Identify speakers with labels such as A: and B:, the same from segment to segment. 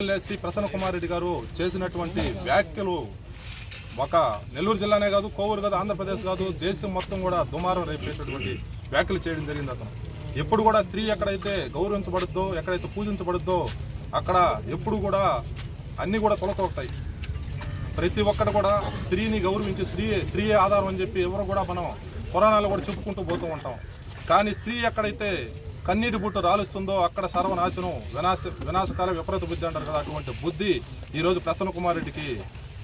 A: MLA Shri Prasanna Kumar Reddy గారు చేసినటువంటి వ్యాఖ్యలు ఒక నెల్లూరు జిల్లానే కాదు కోవూరు కాదు ఆంధ్రప్రదేశ్ కాదు దేశం మొత్తం కూడా దుమారం రేపేటటువంటి వ్యాఖ్యలు చేయడం జరిగింది అతను. ఎప్పుడు కూడా స్త్రీ ఎక్కడైతే గౌరవించబడుద్దో ఎక్కడైతే పూజించబడుద్దో అక్కడ ఎప్పుడు కూడా అన్నీ కూడా కొలతవుతాయి ప్రతి ఒక్కటి కూడా స్త్రీని గౌరవించి స్త్రీ స్త్రీ ఆధారం అని చెప్పి ఎవరు కూడా మనం పురాణాలు కూడా చెప్పుకుంటూ పోతూ ఉంటాం. కానీ స్త్రీ ఎక్కడైతే కన్నీటి బుట్ట రాలుస్తుందో అక్కడ సర్వనాశనం. వినాశ వినాశకాల విపరీత బుద్ధి అంటారు కదా అటువంటి బుద్ధి ఈరోజు ప్రసన్న కుమార్ రెడ్డికి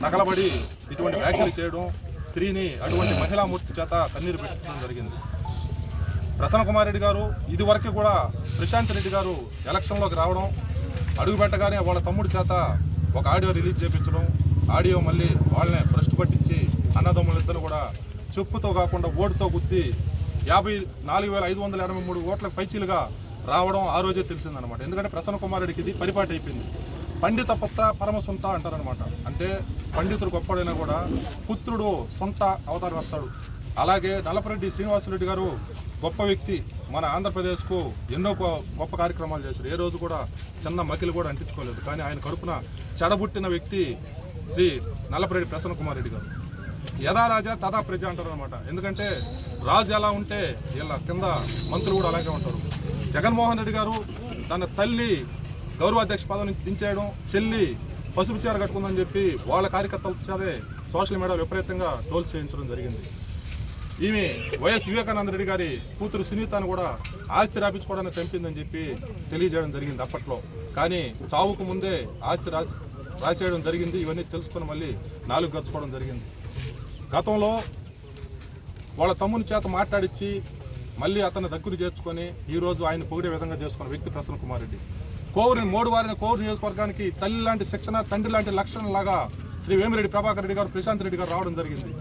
A: తగలబడి ఇటువంటి వ్యాఖ్యలు చేయడం స్త్రీని అటువంటి మహిళామూర్తి చేత కన్నీరు పెట్టడం జరిగింది. ప్రసన్న కుమార్ రెడ్డి గారు ఇదివరకు కూడా ప్రశాంత్ రెడ్డి గారు ఎలక్షన్లోకి రావడం అడుగు పెట్టగానే వాళ్ళ తమ్ముడి చేత ఒక ఆడియో రిలీజ్ చేయించడం ఆడియో మళ్ళీ వాళ్ళని భ్రష్టు పట్టించి అన్నదమ్ములిద్దరు కూడా చెప్పుతో కాకుండా ఓటుతో గుద్ది యాభై నాలుగు వేల ఐదు వందల ఎనభై మూడు ఓట్లకు పైచీలుగా రావడం ఆ రోజే తెలిసిందనమాట ఎందుకంటే ప్రసన్న కుమార్ రెడ్డికి ఇది పరిపాటి అయిపోయింది. పండిత పుత్ర పరమ సొంత అంటారనమాట అంటే పండితుడు గొప్పడైనా కూడా పుత్రుడు సొంత అవతారం వస్తాడు. అలాగే నల్లపరెడ్డి శ్రీనివాసరెడ్డి గారు గొప్ప వ్యక్తి. మన ఆంధ్రప్రదేశ్కు ఎన్నో గొప్ప కార్యక్రమాలు చేశారు. ఏ రోజు కూడా చిన్న మకిలి కూడా అంటించుకోలేదు. కానీ ఆయన కడుపున చెడబుట్టిన వ్యక్తి శ్రీ నల్లపరెడ్డి ప్రసన్న కుమార్ రెడ్డి గారు. యథా రాజా తదా ప్రజ అంటారు అనమాట ఎందుకంటే రాజు ఎలా ఉంటే వీళ్ళ కింద మంత్రులు కూడా అలాగే ఉంటారు. జగన్మోహన్ రెడ్డి గారు తన తల్లి గౌరవాధ్యక్ష పదవిని దించేయడం చెల్లి పసుపు చీర కట్టుకుందని చెప్పి వాళ్ళ కార్యకర్తలు చదే సోషల్ మీడియాలో విపరీతంగా టోల్స్ చేయించడం జరిగింది. ఈమె వైఎస్ వివేకానంద రెడ్డి గారి కూతురు సునీతను కూడా ఆస్తి రాపించుకోవడానికి చంపిందని చెప్పి తెలియజేయడం జరిగింది అప్పట్లో. కానీ చావుకు ముందే ఆస్తి రాసి రాసేయడం జరిగింది. ఇవన్నీ తెలుసుకొని మళ్ళీ నాలుగు గడుచుకోవడం జరిగింది. గతంలో వాళ్ళ తమ్ముని చేత మాట్లాడించి మళ్ళీ అతన్ని దగ్గర చేర్చుకొని ఈ రోజు ఆయన పొగిడే విధంగా చేసుకున్న వ్యక్తి ప్రసన్న కుమార్ రెడ్డి. కోవూరిని మూడు వారిన కోవూరు నియోజకవర్గానికి తల్లి లాంటి శిక్షణ తండ్రి లాంటి లక్షణం లాగా శ్రీ వేమిరెడ్డి ప్రభాకర్ రెడ్డి గారు ప్రశాంత్ రెడ్డి గారు రావడం జరిగింది.